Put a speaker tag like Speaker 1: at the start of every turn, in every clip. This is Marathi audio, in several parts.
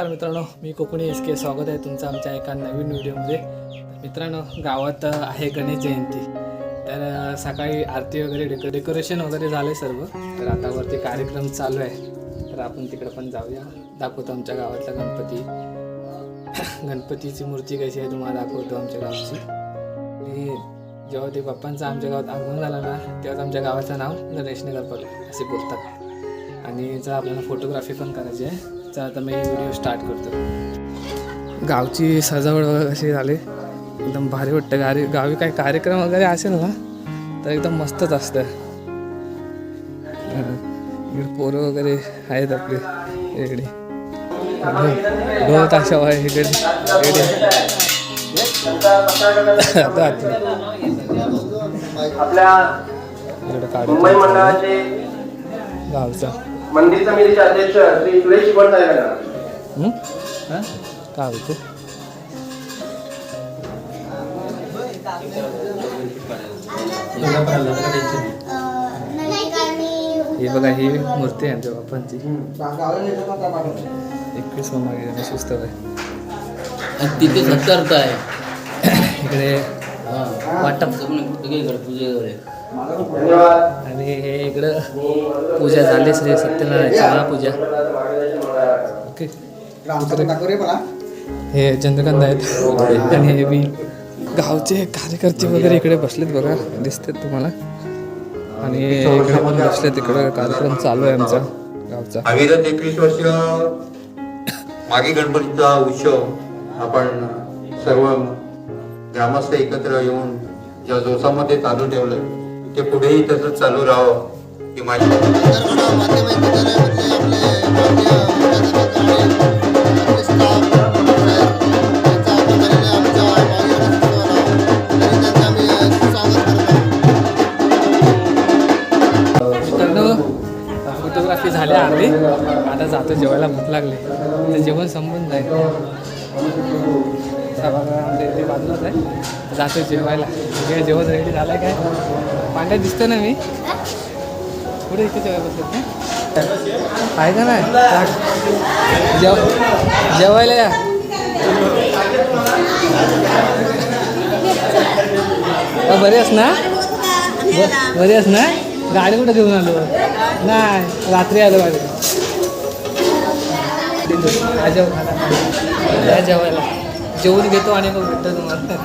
Speaker 1: नमस्कार मित्रांनो मी कोकणी एस के स्वागत आहे तुमचं आमच्या एका नवीन व्हिडिओमध्ये. मित्रांनो गावात आहे गणेश जयंती. तर सकाळी आरती वगैरे डेको डेकोरेशन वगैरे झालं सर्व. तर आता वरती कार्यक्रम चालू आहे. तर आपण तिकडं पण जाऊया. दाखवतो आमच्या गावातला गणपती. गणपतीची मूर्ती कशी आहे तुम्हाला दाखवतो आमच्या गावाची. आणि जेव्हा ते बाप्पांचं आमच्या गावात आगमन झालं ना तेव्हाच आमच्या गावाचं नाव गणेशनगर पडलं असे बोलतात. आणि जर आपल्याला फोटोग्राफी पण करायची आहे. तर आता मी व्हिडिओ स्टार्ट करतो. गावची सजावट वगैरे कशी झाली? एकदम भारी वाटतं. गावी गावी काही कार्यक्रम वगैरे असेल ना तर एकदम मस्तच असतं. इकडे पोरं वगैरे आहेत आपले इकडे ढोल ताशा आहे इकडे. इकडे आता आतमध्ये.
Speaker 2: आपल्या
Speaker 1: इकडे
Speaker 2: मुंबई
Speaker 1: काढू
Speaker 2: मंडळाचे
Speaker 1: गावचा.
Speaker 2: मंदिर समितीचे अध्यक्ष श्री सुरेश शिवण साहेब यांना
Speaker 1: हं? हा? काय होतं हे बघा ही मूर्ती आहे आमच्या बाप्पांची एकवीस मागे सुस्त आहे.
Speaker 3: तिथे सत्कारता आहे
Speaker 1: इकडे वाटप.
Speaker 2: धन्यवाद
Speaker 1: आणि हे इकडं पूजा झाली श्री सत्यनारायणची पूजा. ओके. हे चंद्रकांत आहेत. आणि हे बी गावचे कार्यकर्ते वगैरे इकडे बसलेत बघा. दिसतात तुम्हाला. आणि इकडे पण बसलेत इकडे. कार्यक्रम चालू आहे आमचा गावचा.
Speaker 4: अविरत एकवीस वर्ष मागे गणपतीचा उत्सव आपण सर्व ग्रामस्थ एकत्र येऊन ज्या जोशामध्ये चालू ठेवलं ते पुढेही तसंच चालू राहावं ही माझी
Speaker 1: फोटोग्राफी झाल्या आली आता जातो जेवायला भूक लागली. तर जेवण संपून जाईल. आमच्या इथे बाजूलाच आहे. जातो जेवायला. सगळं जेवण रेडी झालं काय? पांड्या दिसतो ना मी. पुढे इथे जेवाय बसत नाही आहे का नाही? जेव जेवायला या. बरी आहेस ना? ब- बरी आहेस ना? गाडी कुठं घेऊन आलो? नाही रात्री आलो गाडी. या जेवायला. जेवून घेतो आणि मग भेटतो तुम्हाला.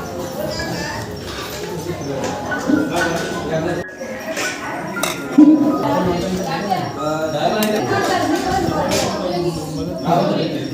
Speaker 1: तर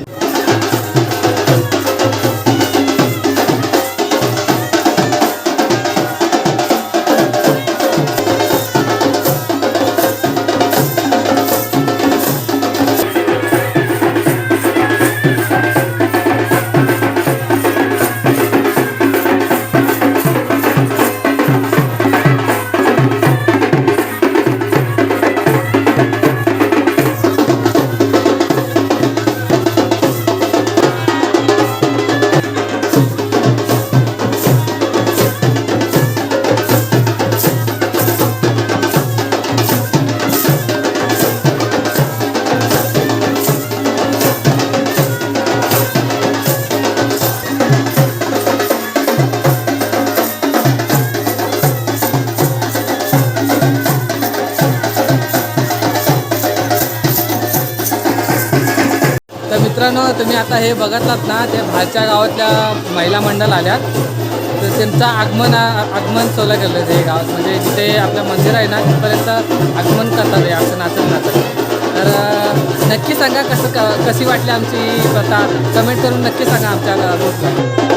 Speaker 1: हे बघतलात ना ते बाहेरच्या गावातल्या महिला मंडळ आल्यात. तर त्यांचं आगमन आगमन सोलं केलं ते गावात. म्हणजे जिथे आपलं मंदिर आहे ना तिथपर्यंत आगमन करतात हे असं नाचत नाचत. तर नक्की सांगा कसं क कशी वाटली आमची प्रथा? कमेंट करून नक्की सांगा आमच्या ग्रुपला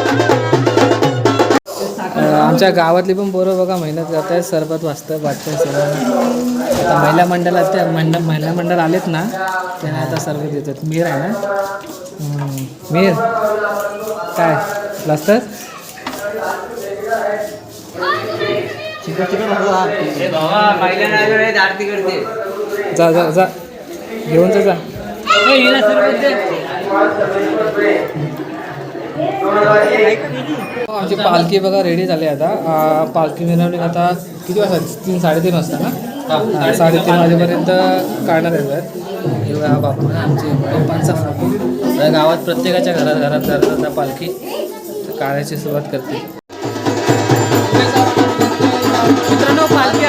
Speaker 1: आमच्या गावातली पण बरोबर बघा मेहनत करत आहे सरबत वाचतं वाटतं सर्व आता महिला मंडळात त्या मंडळ महिला मंडळ आलेत ना त्यांना आता सरबत देतात. मीर आहे ना. मीर काय? लाजतात जा जा जा. घेऊन जा जा. आमची पालखी बघा रेडी झाली आता. पालखी मिरवणूक आता किती वाजता? तीन साडेतीन वाजता ना? हा, साडेतीन वाजेपर्यंत काढणार आहे हे हा बापू आमचे आता गावात प्रत्येकाच्या घरात घरात जरा पालखी काढायची सुरुवात करते. मित्रांनो पालखी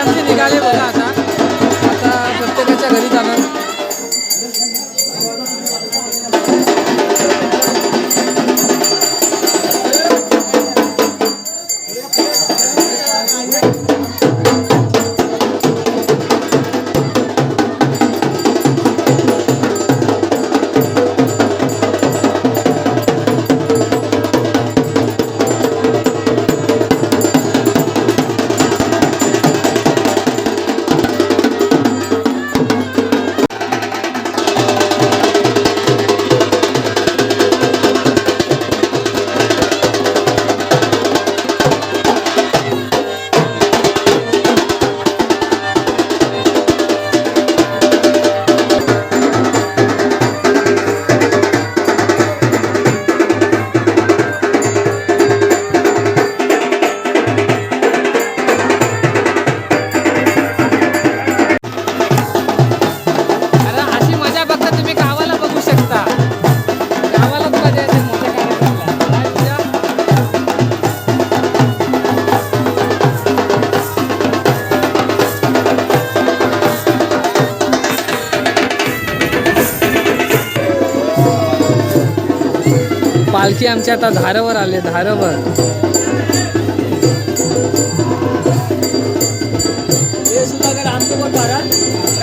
Speaker 1: आमची आता धारवर आले धारवर.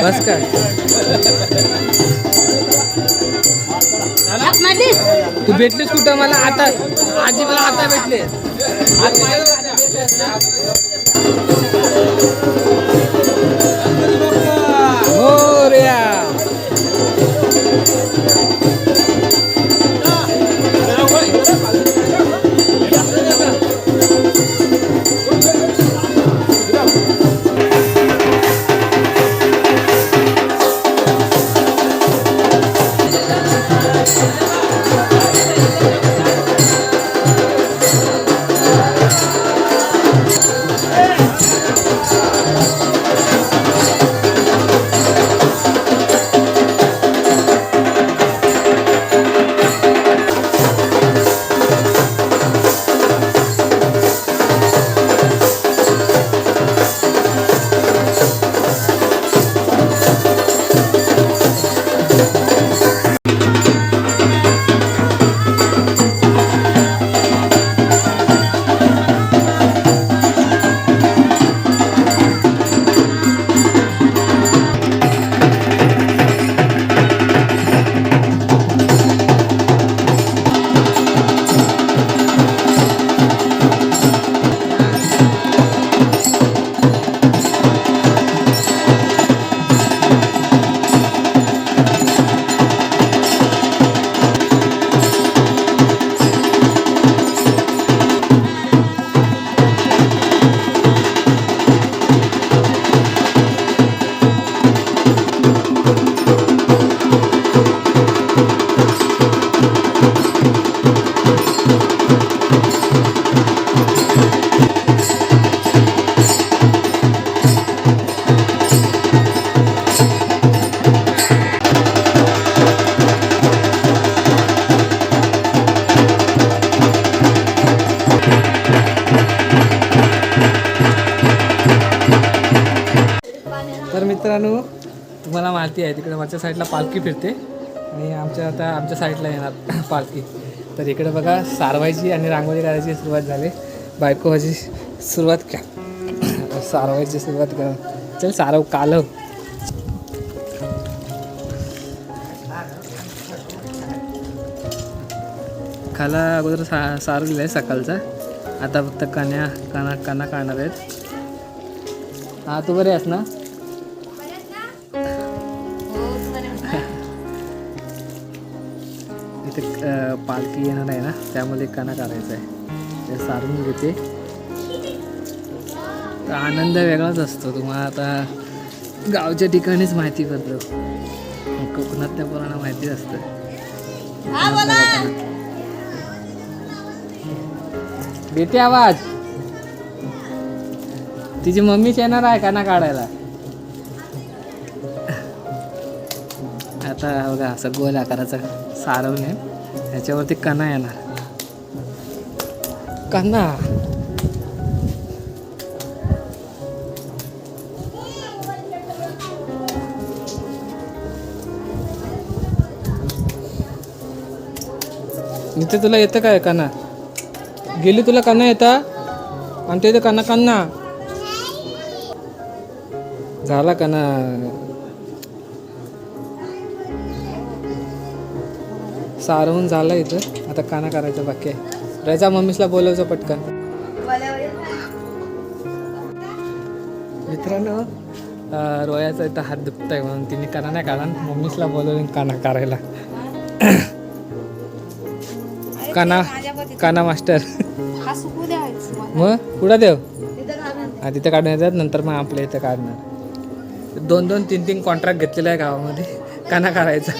Speaker 1: बस काय तू भेटलीस कुठं? मला आता आजी मला आता भेटले. हो रे मित्रांनो. तुम्हाला माहिती आहे तिकडे माझ्या साईडला पालखी फिरते. आणि आमच्या आता आमच्या साईडला येणार पालखी. तर इकडे बघा सारवायची आणि रांगोळी करायची सुरुवात झाली. बायको व्हायची सुरुवात का सारवायची सुरुवात कर. चल सारव कालव. खाला अगोदर सा सार दिला आहे सकाळचा. आता फक्त कण्या कणा कणा काढणार आहेत. हा तू बरे आहेस ना? पालखी येणार आहे ना त्यामध्ये कणा काढायचा आहे. ते सारून घेते. तर आनंद वेगळाच असतो तुम्हाला. आता गावच्या ठिकाणीच माहिती पडतं कोकणातल्या पोरांना माहिती असतं. देते आवाज. तिची मम्मीच येणार आहे काना काढायला. आता बघा असं गोल आकाराचं सारवणे त्याच्यावरती कणा येणार. कणा. इथे तुला येतं काय कणा? गेली तुला कणा येता? आमच्या इथे कणा कन्ना झाला कणा. सारवून झालं इथं. आता काना करायचं बाकी आहे. रजा मम्मीसला बोलवचं पटकन. मित्रांनो रोयाचा इथं हात दुखत आहे म्हणून तिने काना नाही काढा मम्मीसला बोलवलं काना करायला काना काना मास्टर. मग कुठं देव? हा तिथं काढून येतात नंतर मग आपल्या इथं काढणार. दोन दोन तीन तीन कॉन्ट्रॅक्ट घेतलेला आहे गावामध्ये. काना करायचा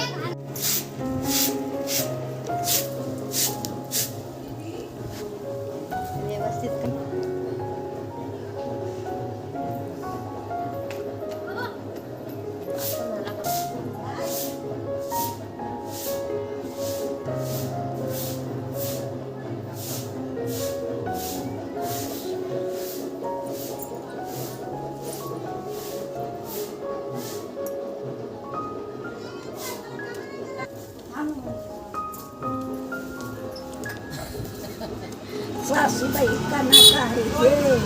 Speaker 5: सासूबाई कानात आहे हे.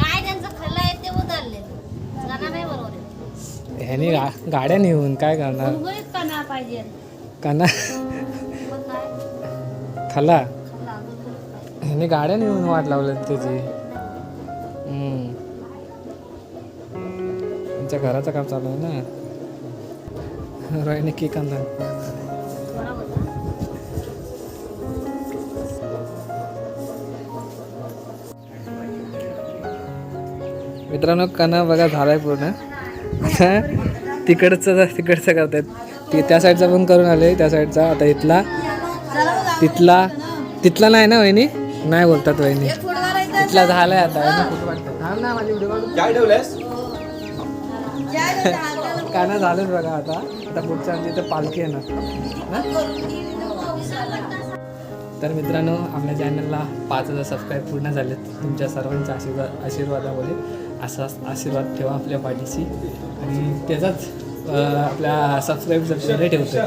Speaker 6: काय त्यांचं खाल्लं आहे ते उतरले जाणार नाही बरोबर आहे.
Speaker 1: ह्यानी गा गाड्या नेऊन काय करणार?
Speaker 6: गुळगुळीत काना पाहिजे.
Speaker 1: काना
Speaker 6: मग काय?
Speaker 1: खाला
Speaker 6: खाल्ला गुळगुळीत पाहिजे.
Speaker 1: ह्यानी गाड्या नेऊन वाट लावल्यात त्याची. हम्म. आमच्या घराचं काम चालू आहे ना? रोयने केक आणला. मित्रांनो कना बघा झालाय पूर्ण. आता तिकडचं तिकडचं करतायत. ते त्या साईडचा पण करून आले त्या साईडचा आता इथला तिथला तिथला नाही ना वहिनी? नाही बोलतात वहिनी. इथला झालाय आता. काना झालंच बघा आता. आता पुढच्या आमच्या इथं पालखी येणार. ना? तर मित्रांनो आपल्या चॅनलला पाच हजार सबस्क्राईब पूर्ण झालेत. तुमच्या सर्वांच्या आशीर्वाद आशीर्वादामुळे. असाच आशीर्वाद ठेवा आपल्या पाठीशी. आणि त्याचाच आपल्या सबस्क्राईब सबस्क्राईब ठेवतो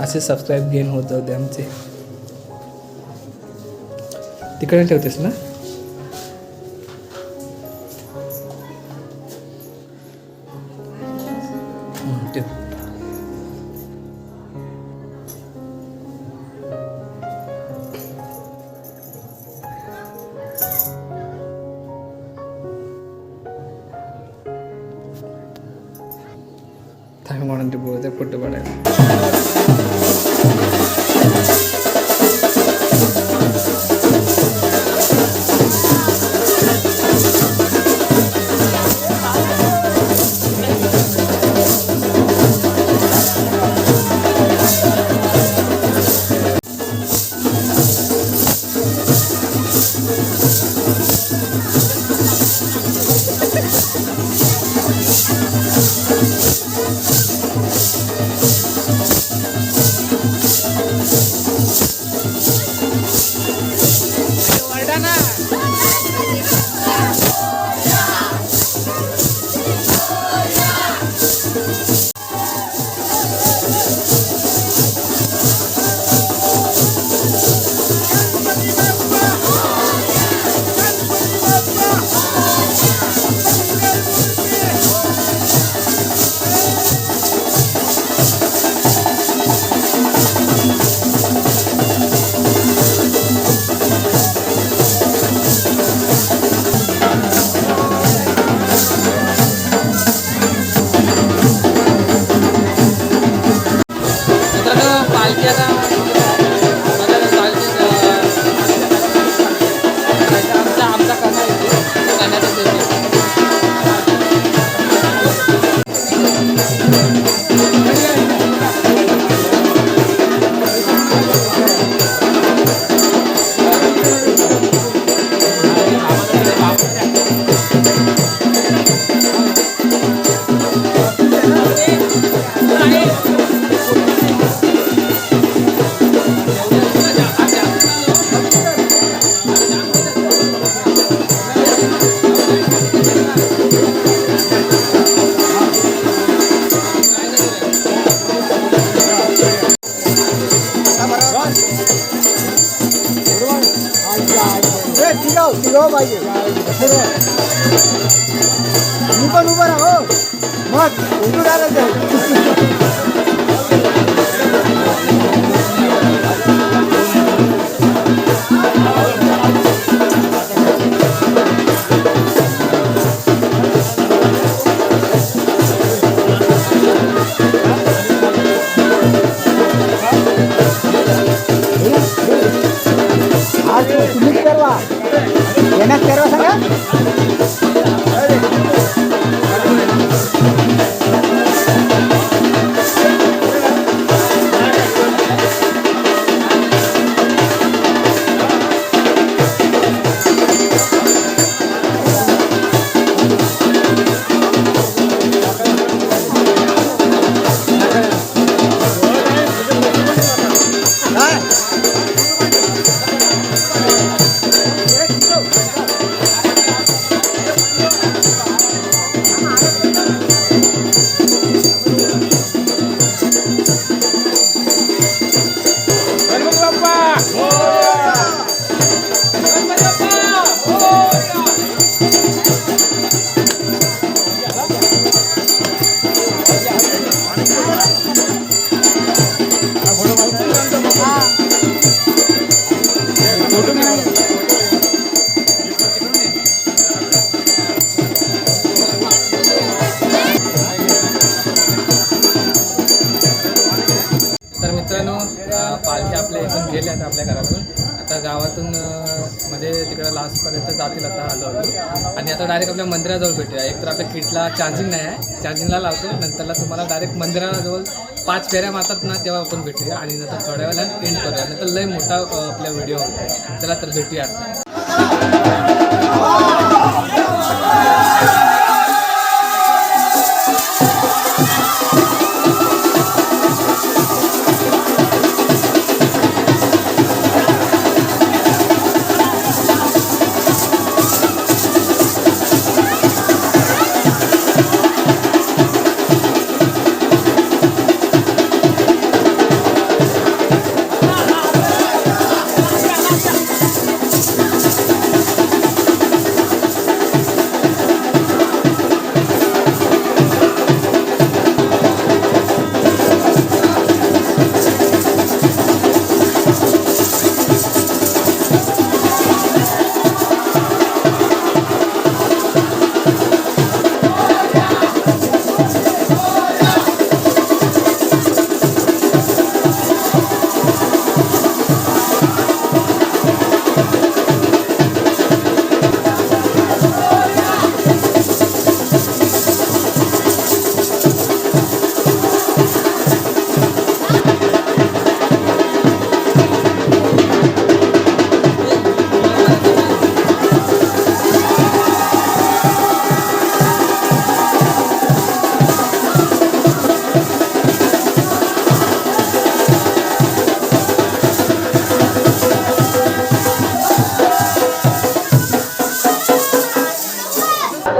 Speaker 1: असे सबस्क्राईब गेन होत होते आमचे. तिकडे ठेवतेस ना? थांब म्हणून ते बोलते फोटो काढायला
Speaker 7: मी पण उभा राहा हो मग
Speaker 1: इथून आपल्या घरातून आता गावातून म्हणजे तिकडं लास्टपर्यंत जातील आता हळूहळू. आणि आता डायरेक्ट आपल्या मंदिराजवळ भेटूया. एक तर आपल्या किटला चार्जिंग नाही आहे. चार्जिंगला लावतो. नंतरला तुम्हाला डायरेक्ट मंदिराजवळ पाच फेऱ्या मारतात ना तेव्हा आपण भेटूया. आणि नंतर थोड्या वेळेला एंड करूया. नंतर लय मोठा आपला व्हिडिओ चला तर भेटूया.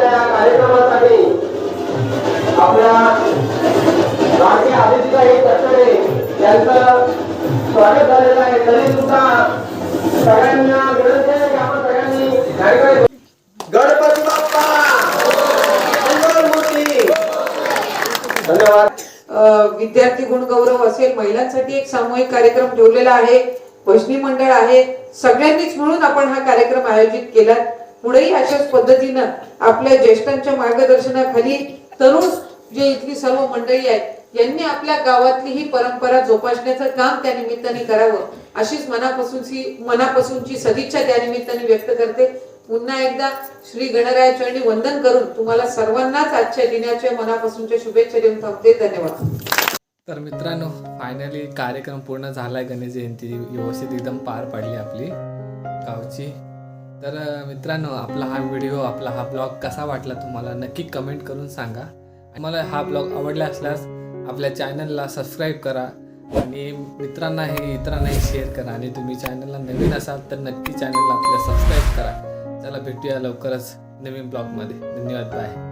Speaker 2: या कार्यक्रमासाठी आपल्या राणी यांचं स्वागत झालेलं आहे. तरी सुद्धा सगळ्यांना विनंती आहे की आपण सगळ्यांनी गणपती बाप्पा! धन्यवाद.
Speaker 8: विद्यार्थी गुण गौरव असेल महिलांसाठी एक सामूहिक कार्यक्रम ठेवलेला आहे. भजनी मंडळ आहे. सगळ्यांनीच मिळून आपण हा कार्यक्रम आयोजित केला पुढेही अशाच पद्धतीनं आपल्या ज्येष्ठांच्या मार्गदर्शनाखाली तरुण जे इथली सर्व मंडळी आहेत यांनी आपल्या गावातली ही परंपरा जोपासण्याचं काम त्या निमित्ताने करावं अशीच मनापासूनची मनापासूनची सदिच्छा त्या निमित्ताने व्यक्त करते. पुन्हा एकदा श्री गणराया चरणी वंदन करून तुम्हाला सर्वांनाच आजच्या दिनाच्या मनापासूनच्या शुभेच्छा देऊन थांबते. धन्यवाद.
Speaker 1: तर मित्रांनो फायनली कार्यक्रम पूर्ण झाला आहे गणेश जयंती व्यवस्थित एकदम पार पाडली आपली. गावची तर मित्रांनो आपला हा व्हिडिओ आपला हा ब्लॉग कसा वाटला तुम्हाला नक्की कमेंट करून सांगा. मला हा ब्लॉग आवडला असल्यास आपल्या चॅनलला सबस्क्राईब करा आणि मित्रांना हे इतरांनाही शेअर करा. आणि तुम्ही चॅनलला नवीन असाल तर नक्की चॅनलला आपल्या सबस्क्राईब करा. चला भेटूया लवकरच नवीन ब्लॉगमध्ये. धन्यवाद बाय.